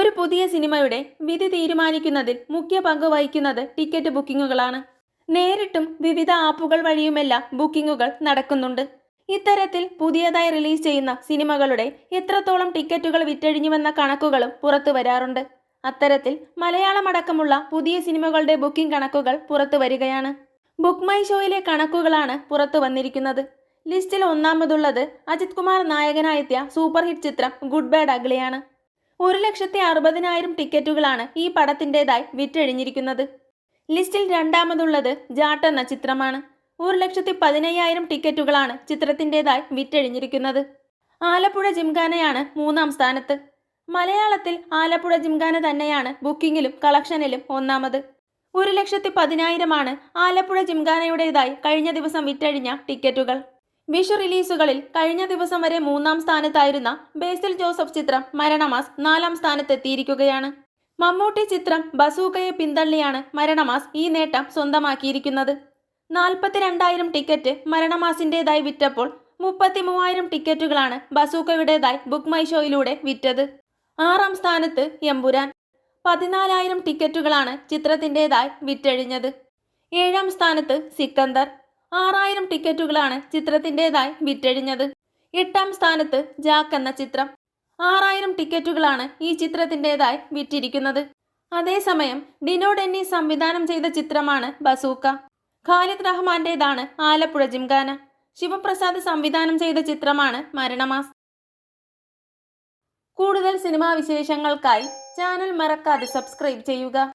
ഒരു പുതിയ സിനിമയുടെ വിധി തീരുമാനിക്കുന്നതിൽ മുഖ്യ പങ്ക് വഹിക്കുന്നത് ടിക്കറ്റ് ബുക്കിങ്ങുകളാണ്. നേരിട്ടും വിവിധ ആപ്പുകൾ വഴിയുമെല്ലാം ബുക്കിങ്ങുകൾ നടക്കുന്നുണ്ട്. ഇത്തരത്തിൽ പുതിയതായി റിലീസ് ചെയ്യുന്ന സിനിമകളുടെ എത്രത്തോളം ടിക്കറ്റുകൾ വിറ്റഴിഞ്ഞുവെന്ന കണക്കുകളും പുറത്തു വരാറുണ്ട്. അത്തരത്തിൽ മലയാളമടക്കമുള്ള പുതിയ സിനിമകളുടെ ബുക്കിംഗ് കണക്കുകൾ പുറത്തു വരികയാണ്. ബുക്ക് മൈ ഷോയിലെ കണക്കുകളാണ് പുറത്തു വന്നിരിക്കുന്നത്. ലിസ്റ്റിൽ ഒന്നാമതുള്ളത് അജിത് കുമാർ നായകനായെത്തിയ സൂപ്പർ ഹിറ്റ് ചിത്രം ഗുഡ് ബാഡ് അഗ്ലിയാണ് ഒരു ലക്ഷത്തി അറുപതിനായിരം ടിക്കറ്റുകളാണ് ഈ പടത്തിന്റെതായി വിറ്റഴിഞ്ഞിരിക്കുന്നത്. ലിസ്റ്റിൽ രണ്ടാമതുള്ളത് ജാട്ട് എന്ന ചിത്രമാണ്. ഒരു ലക്ഷത്തി പതിനയ്യായിരം ടിക്കറ്റുകളാണ് ചിത്രത്തിന്റെതായി വിറ്റഴിഞ്ഞിരിക്കുന്നത്. ആലപ്പുഴ ജിംഖാനയാണ് മൂന്നാം സ്ഥാനത്ത്. മലയാളത്തിൽ ആലപ്പുഴ ജിംഖാന തന്നെയാണ് ബുക്കിങ്ങിലും കളക്ഷനിലും ഒന്നാമത്. ഒരു ലക്ഷത്തി പതിനായിരമാണ് ആലപ്പുഴ ജിംഖാനയുടേതായി കഴിഞ്ഞ ദിവസം വിറ്റഴിഞ്ഞ ടിക്കറ്റുകൾ. വിഷു റിലീസുകളിൽ കഴിഞ്ഞ ദിവസം വരെ മൂന്നാം സ്ഥാനത്തായിരുന്ന ബേസിൽ ജോസഫ് ചിത്രം മരണമാസ് നാലാം സ്ഥാനത്തെത്തിയിരിക്കുകയാണ്. മമ്മൂട്ടി ചിത്രം ബസൂക്കയെ പിന്തള്ളിയാണ് മരണമാസ് ഈ നേട്ടം സ്വന്തമാക്കിയിരിക്കുന്നത്. നാൽപ്പത്തിരണ്ടായിരം ടിക്കറ്റ് മരണമാസിന്റെതായി വിറ്റപ്പോൾ മുപ്പത്തി മൂവായിരം ടിക്കറ്റുകളാണ് ബസൂക്കയുടേതായി ബുക്ക് മൈ ഷോയിലൂടെ വിറ്റത്. ആറാം സ്ഥാനത്ത് എമ്പുരാൻ. പതിനാലായിരം ടിക്കറ്റുകളാണ് ചിത്രത്തിന്റെതായി വിറ്റഴിഞ്ഞത്. ഏഴാം സ്ഥാനത്ത് സിക്കന്ദർ. ആറായിരം ടിക്കറ്റുകളാണ് ചിത്രത്തിന്റെതായി വിറ്റഴിഞ്ഞത്. എട്ടാം സ്ഥാനത്ത് ജാക്ക് എന്ന ചിത്രം. ആറായിരം ടിക്കറ്റുകളാണ് ഈ ചിത്രത്തിന്റെതായി വിറ്റിരിക്കുന്നത്. അതേസമയം ഡിനോ ഡെന്നി സംവിധാനം ചെയ്ത ചിത്രമാണ് ബസൂക്ക. ഖാലിദ് റഹ്മാന്റേതാണ് ആലപ്പുഴ ജിംഖാന. ശിവപ്രസാദ് സംവിധാനം ചെയ്ത ചിത്രമാണ് മരണമാസ്. കൂടുതൽ സിനിമാ വിശേഷങ്ങൾക്കായി ചാനൽ മറക്കാതെ സബ്സ്ക്രൈബ് ചെയ്യുക.